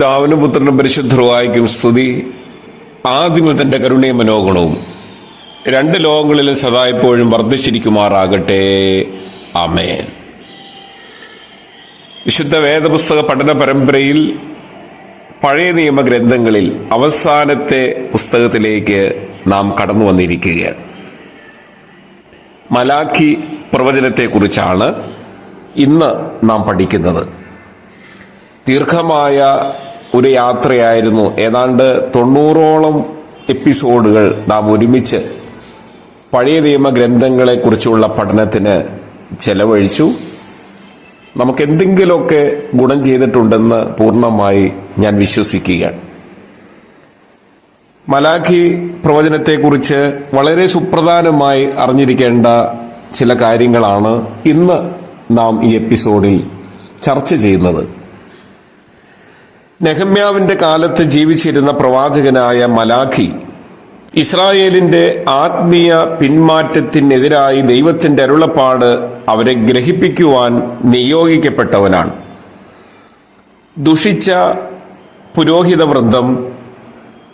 പിതാവിനും പുത്രനും പരിശുദ്ധവായിക്കും സ്തുതി ആദ്യങ്ങൾ തന്റെ കരുണയും മനോഗുണവും രണ്ട് ലോകങ്ങളിലും സദാ എപ്പോഴും വർദ്ധിച്ചിരിക്കുമാറാകട്ടെ. അമേൻ വിശുദ്ധ വേദപുസ്തക പഠന പരമ്പരയിൽ പഴയ നിയമ ഗ്രന്ഥങ്ങളിൽ അവസാനത്തെ പുസ്തകത്തിലേക്ക് നാം കടന്നു വന്നിരിക്കുകയാണ്. മലാഖി പ്രവചനത്തെക്കുറിച്ചാണ് ഇന്ന് നാം പഠിക്കുന്നത്. ദീർഘമായ ഒരു യാത്രയായിരുന്നു. ഏതാണ്ട് തൊണ്ണൂറോളം എപ്പിസോഡുകൾ നാം ഒരുമിച്ച് പഴയ നിയമ ഗ്രന്ഥങ്ങളെക്കുറിച്ചുള്ള പഠനത്തിന് ചെലവഴിച്ചു. നമുക്ക് എന്തെങ്കിലുമൊക്കെ ഗുണം ചെയ്തിട്ടുണ്ടെന്ന് പൂർണമായി ഞാൻ വിശ്വസിക്കുകയാണ്. മലാഖി പ്രവചനത്തെക്കുറിച്ച് വളരെ സുപ്രധാനമായി അറിഞ്ഞിരിക്കേണ്ട ചില കാര്യങ്ങളാണ് ഇന്ന് നാം ഈ എപ്പിസോഡിൽ ചർച്ച ചെയ്യുന്നത്. നെഹമ്യാവിന്റെ കാലത്ത് ജീവിച്ചിരുന്ന പ്രവാചകനായ മലാഖി ഇസ്രായേലിന്റെ ആത്മീയ പിന്മാറ്റത്തിനെതിരായി ദൈവത്തിന്റെ അരുളപ്പാട് അവരെ ഗ്രഹിപ്പിക്കുവാൻ നിയോഗിക്കപ്പെട്ടവനാണ്. ദുഷിച്ച പുരോഹിത വൃന്ദം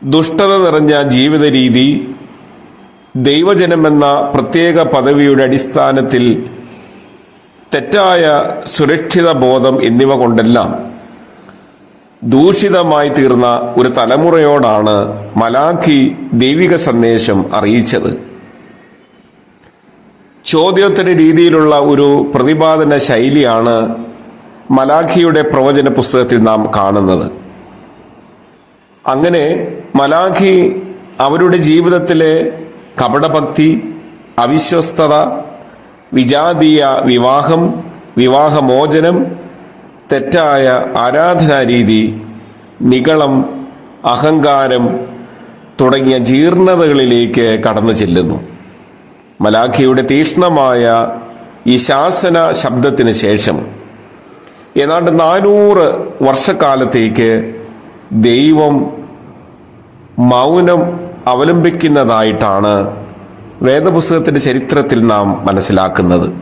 ദുഷ്ടത നിറഞ്ഞ ജീവിത രീതി ദൈവജനമെന്ന പ്രത്യേക പദവിയുടെ അടിസ്ഥാനത്തിൽ തെറ്റായ സുരക്ഷിത ബോധം എന്നിവ കൊണ്ടെല്ലാം ദൂഷിതമായി തീർന്ന ഒരു തലമുറയോടാണ് മലാഖി ദൈവിക സന്ദേശം അറിയിച്ചത്. ചോദ്യോത്തര രീതിയിലുള്ള ഒരു പ്രതിപാദന ശൈലിയാണ് മലാഖിയുടെ പ്രവചന പുസ്തകത്തിൽ നാം കാണുന്നത്. അങ്ങനെ മലാഖി അവരുടെ ജീവിതത്തിലെ കപടഭക്തി അവിശ്വസ്തത വിജാതീയ വിവാഹം വിവാഹമോചനം തെറ്റായ ആരാധനാരീതി നികളം അഹങ്കാരം തുടങ്ങിയ ജീർണതകളിലേക്ക് കടന്നു ചെല്ലുന്നു. മലാഖിയുടെ തീഷ്ണമായ ഈ ശാസന ശബ്ദത്തിന് ശേഷം ഏതാണ്ട് നാനൂറ് വർഷക്കാലത്തേക്ക് ദൈവം മൗനം അവലംബിക്കുന്നതായിട്ടാണ് വേദപുസ്തകത്തിന്റെ ചരിത്രത്തിൽ നാം മനസ്സിലാക്കുന്നത്.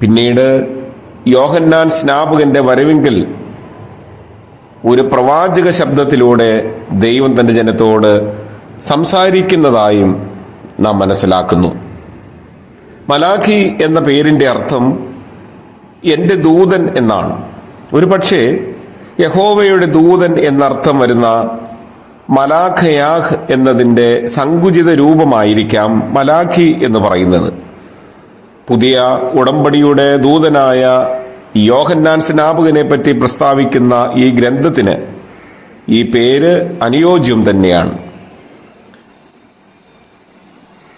പിന്നീട് യോഹന്നാൻ സ്നാപകന്റെ വരവിങ്കിൽ ഒരു പ്രവാചക ശബ്ദത്തിലൂടെ ദൈവം തന്റെ ജനത്തോട് സംസാരിക്കുന്നതായും നാം മനസ്സിലാക്കുന്നു. മലാഖി എന്ന പേരിന്റെ അർത്ഥം എന്റെ ദൂതൻ എന്നാണ്. ഒരു പക്ഷേ യഹോവയുടെ ദൂതൻ എന്നർത്ഥം വരുന്ന മലാഖയാഹ് എന്നതിന്റെ സങ്കുചിത രൂപമായിരിക്കാം മലാഖി എന്ന് പറയുന്നത്. പുതിയ ഉടമ്പടിയുടെ ദൂതനായ യോഹന്നാൻ സ്നാപകനെ പറ്റി പ്രസ്താവിക്കുന്ന ഈ ഗ്രന്ഥത്തിന് ഈ പേര് അനുയോജ്യം തന്നെയാണ്.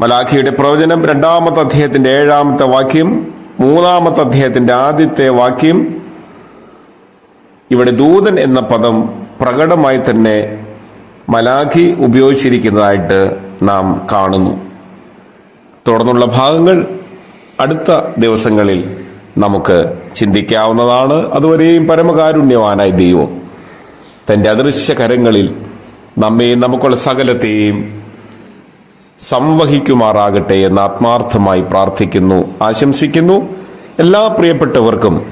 മലാഖിയുടെ പ്രവചനം രണ്ടാമത്തെ അധ്യായത്തിന്റെ ഏഴാമത്തെ വാക്യം മൂന്നാമത്തെ അധ്യായത്തിന്റെ ആദ്യത്തെ വാക്യം ഇവിടെ ദൂതൻ എന്ന പദം പ്രകടമായി തന്നെ മലാഖി ഉപയോഗിച്ചിരിക്കുന്നതായിട്ട് നാം കാണുന്നു. തുടർന്നുള്ള ഭാഗങ്ങൾ അടുത്ത ദിവസങ്ങളിൽ നമുക്ക് ചിന്തിക്കാവുന്നതാണ്. അതുവരെയും പരമകാരുണ്യവാനായ ദൈവം തന്റെ അദൃശ്യ കരങ്ങളിൽ നമ്മെയും നമുക്കുള്ള സകലത്തെയും സംവഹിക്കുമാറാകട്ടെ എന്ന് ആത്മാർത്ഥമായി പ്രാർത്ഥിക്കുന്നു ആശംസിക്കുന്നു. എല്ലാ പ്രിയപ്പെട്ടവർക്കും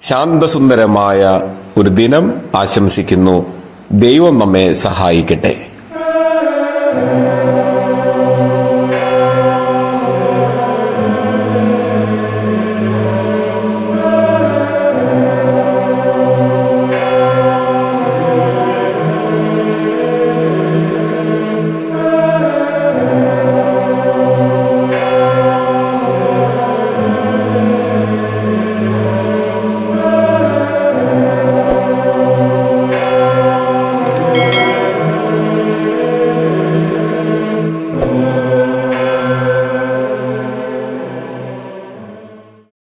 ശാന്തസുന്ദരമായ ഒരു ദിനം ആശംസിക്കുന്നു. ദൈവം നമ്മെ സഹായിക്കട്ടെ.